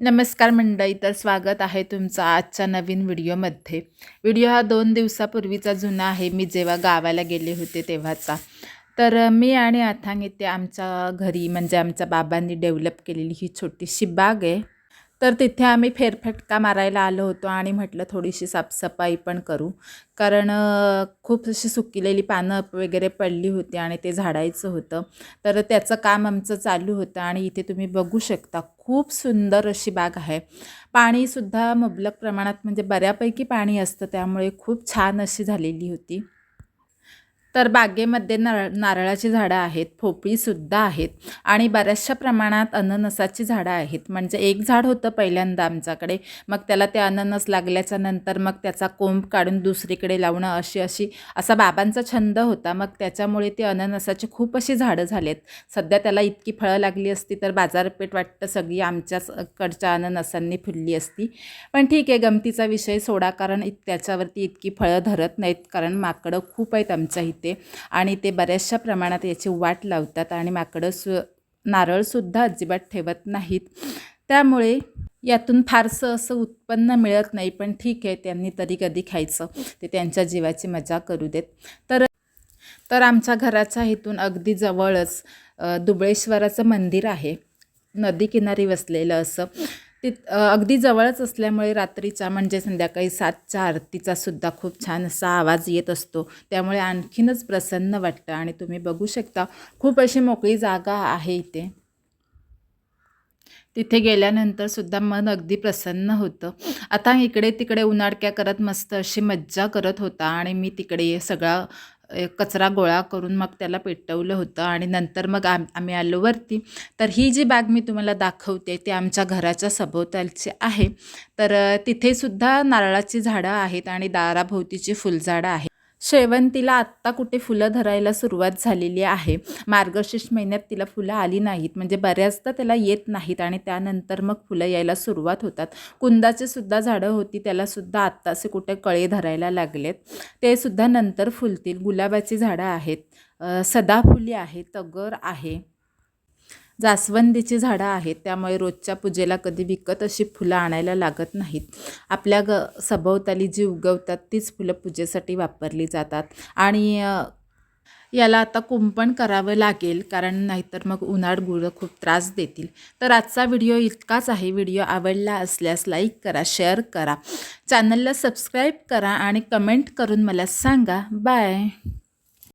नमस्कार मंडळी तर स्वागत आहे तुमचा आजच्या नवीन व्हिडिओमध्ये. व्हिडिओ हा दोन दिवसापूर्वीचा जुना आहे. मी जेव्हा गावाला गेले होते तेव्हाचा. तर मी आणि अथांग इथे आमच्या घरी म्हणजे आमच्या बाबांनी डेव्हलप केलेली ही छोटीशी बाग आहे. तर तिथे आम्ही फेरफटका मारायला आलो होतो आणि म्हटलं थोडीशी साफसफाई पण करू. कारण खूप अशी सुकलेली पानं वगैरे पडली होती आणि ते झाडायचं होतं. तर त्याचं काम आमचं चालू होतं आणि इथे तुम्ही बघू शकता खूप सुंदर अशी बाग आहे. पाणीसुद्धा मुबलक प्रमाणात म्हणजे बऱ्यापैकी पाणी असतं त्यामुळे खूप छान अशी झालेली होती. तर बागेमध्ये नारळ नारळाची झाडं आहेत पोपळीसुद्धा आहेत आणि बऱ्याचशा प्रमाणात अननसाची झाडं आहेत. म्हणजे एक झाड होतं पहिल्यांदा आमच्याकडे मग त्याला ते अननस लागल्याच्या नंतर मग त्याचा कोंब काढून दुसरीकडे लावणं अशी अशी असा बाबांचा छंद होता. मग त्याच्यामुळे ते अननसाची खूप अशी झाडं झालेत. सध्या त्याला इतकी फळं लागली असती तर बाजारपेठ वाटतं सगळी आमच्याच कडच्या अननसांनी फुलली असती. पण ठीक आहे गमतीचा विषय सोडा कारण त्याच्यावरती इतकी फळं धरत नाहीत कारण माकडं खूप आहेत आमच्या इथे. आणि ते बऱ्याचशा प्रमाणात याची वाट लावतात आणि माकडं सु नारळसुद्धा अजिबात ठेवत नाहीत. त्यामुळे यातून फारसं असं उत्पन्न मिळत नाही पण ठीक आहे त्यांनी तरी कधी खायचं. ते त्यांच्या जीवाची मजा करू देत. तर तर आमच्या घराच्या इथून अगदी जवळच दुबळेश्वराचं मंदिर आहे. नदीकिनारी वसलेलं असं. ति अगदी जवळच असल्यामुळे रात्रीचा म्हणजे संध्याकाळी सातच्या आरतीचा सुद्धा खूप छान असा आवाज येत असतो. त्यामुळे आणखीनच प्रसन्न वाटतं आणि तुम्ही बघू शकता खूप अशी मोकळी जागा आहे इथे. तिथे गेल्यानंतर सुद्धा मन अगदी प्रसन्न होतं. आता इकडे तिकडे उन्हाडक्या करत मस्त अशी मज्जा करत होता आणि मी तिकडे सगळा कचरा गोळा करून मग त्याला पेटवलं होतं आणि नंतर मग आम आम्ही आलो वरती. तर ही जी बाग मी तुम्हाला दाखवते ती आमच्या घराच्या सभोवतालची आहे. तर तिथेसुद्धा नारळाची झाडं आहेत आणि दाराभोवतीची फुलझाडं आहेत. शेवंतीला आत्ता कुठे फुलं धरायला सुरुवात झालेली आहे. मार्गशीर्ष महिन्यात तिला फुलं आली नाहीत. म्हणजे बऱ्याचदा त्याला येत नाहीत आणि त्यानंतर मग फुलं यायला सुरुवात होतात. कुंदाचे सुद्धा झाडं होती. त्याला सुद्धा आत्ताचे कुठे कळे धरायला लागलेत. ते सुद्धा नंतर फुलतील. गुलाबाची झाडं आहेत. सदाफुली आहे. तगर आहे. जास्वंदीची झाडं आहेत त्यामुळे रोजच्या पूजेला कधी विकत अशी फुलं आणायला लागत नाहीत. आपल्या ग सभोवताली जी उगवतात तीच फुलं पूजेसाठी वापरली जातात. आणि याला आता कुंपण करावं लागेल कारण नाहीतर मग उन्हाळ गुळं खूप त्रास देतील. तर आजचा व्हिडिओ इतकाच आहे. व्हिडिओ आवडला असल्यास लाईक करा शेअर करा. चॅनलला सबस्क्राईब करा आणि कमेंट करून मला सांगा. बाय!